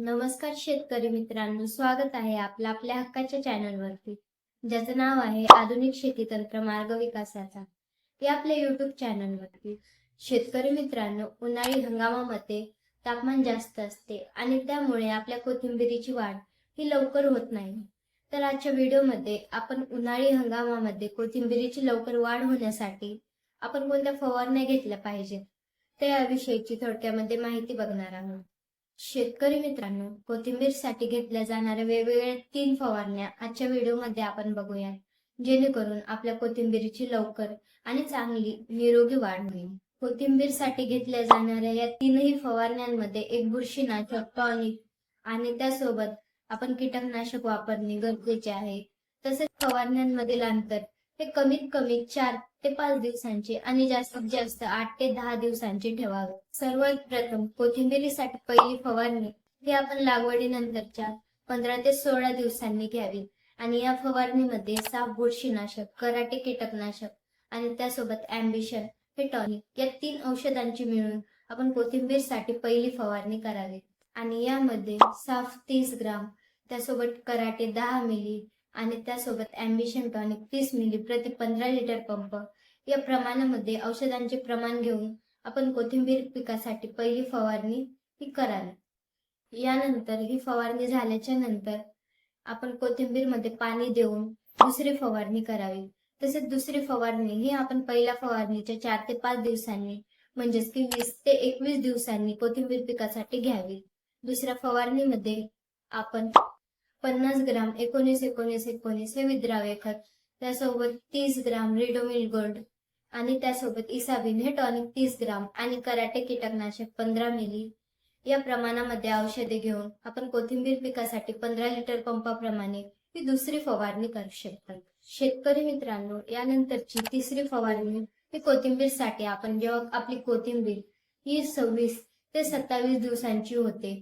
नमस्कार शेतकरी मित्रांनो स्वागत आहे आपल्या आपल्या हक्काच्या चॅनलवरती ज्याचं नाव आहे आधुनिक शेती तंत्र मार्ग विकासाचा. ते आपल्या युट्यूब चॅनलवरती शेतकरी मित्रांनो उन्हाळी हंगामामध्ये तापमान जास्त असते आणि त्यामुळे आपल्या कोथिंबिरीची वाढ ही लवकर होत नाही. तर आजच्या व्हिडिओमध्ये आपण उन्हाळी हंगामामध्ये कोथिंबिरीची लवकर वाढ होण्यासाठी आपण कोणत्या फवारण्या घेतल्या पाहिजेत? त्या थोडक्यामध्ये माहिती बघणार आहोत. शेतकरी मित्रांनो कोथिंबीरसाठी घेतल्या जाणाऱ्या वेगवेगळ्या तीन फवारण्या आजच्या व्हिडिओमध्ये आपण बघूया जेणेकरून आपल्या कोथिंबीरीची लवकर आणि चांगली निरोगी वाढ होईल. कोथिंबीरसाठी घेतल्या जाणाऱ्या या तीनही फवारण्यांमध्ये एक बुरशीनाशक टॉनिक आणि त्यासोबत आपण कीटकनाशक वापरणे गरजेचे आहे. तसेच फवारण्यांमधील अंतर हे कमीत कमी चार ते पाच दिवसांचे आणि जास्तीत जास्त आठ ते दहा दिवसांचे ठेवावे. सर्वात प्रथम कोथिंबिरीसाठी पहिली फवारणी ही आपण लागवडीनंतरच्या पंधरा ते सोळा दिवसांनी घ्यावी. आणि या फवारणीमध्ये साप बुरशीनाशक कराटे कीटकनाशक आणि त्यासोबत अँबिशन हे टॉनिक या तीन औषधांची मिळून आपण कोथिंबीरसाठी पहिली फवारणी करावी. आणि यामध्ये साफ तीस ग्राम त्यासोबत कराटे दहा मिली आणि त्यासोबत अँबिशन टॉनिक तीस मिली प्रति पंधरा लिटर पंप या प्रमाणामध्ये औषधांचे प्रमाण घेऊन आपण कोथिंबीर पिकासाठी पहिली फवारणी ही करावी. यानंतर ही फवारणी झाल्याच्यानंतर आपण कोथिंबीरमध्ये पाणी देऊन दुसरी फवारणी करावी. तसेच दुसरी फवारणी ही आपण पहिल्या फवारणीच्या चार ते पाच दिवसांनी म्हणजेच की वीस ते एकवीस दिवसांनी कोथिंबीर पिकासाठी घ्यावी. दुसऱ्या फवारणीमध्ये आपण पन्नास ग्राम एकोणीस एकोणीस एकोणीस हे विद्राव्य खत. त्यासोबत तीस ग्राम रिडोमिल गोल्ड आणि त्यासोबत इसाबिन हे टॉनिक तीस ग्राम आणि कराटे कीटकनाशक पंधरा मिली. या प्रमाणामध्ये औषधे घेऊन आपण कोथिंबीर पिकासाठी पंधरा लिटर पंपाप्रमाणे ही दुसरी फवारणी करू शकतात शेतकरी मित्रांनो यानंतरची तिसरी फवारणी ही कोथिंबीरसाठी आपण जेव्हा आपली कोथिंबीर ही सव्वीस ते सत्तावीस दिवसांची होते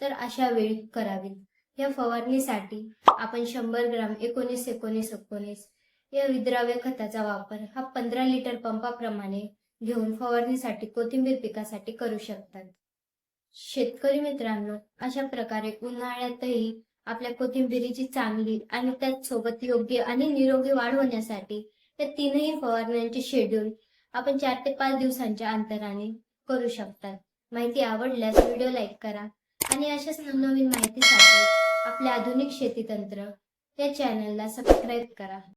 तर अशा वेळी करावी. या फवारणीसाठी आपण शंभर ग्राम एकोणीस एकोणीस एकोणीस या विद्राव्य खताचा वापर हा पंधरा लिटर पंपाप्रमाणे घेऊन फवारणीसाठी कोथिंबीर पिकासाठी करू शकतात. शेतकरी मित्रांनो अशा प्रकारे उन्हाळ्यातही आपल्या कोथिंबिरीची चांगली आणि त्याचसोबत योग्य आणि निरोगी वाढ होण्यासाठी या तीनही फवारण्यांचे शेड्यूल आपण चार ते पाच दिवसांच्या अंतराने करू शकतात. माहिती आवडल्यास व्हिडिओ लाईक करा आणि अशाच नवनवीन माहितीसाठी आपले आधुनिक शेती तंत्र या चॅनलला सबस्क्राईब करा.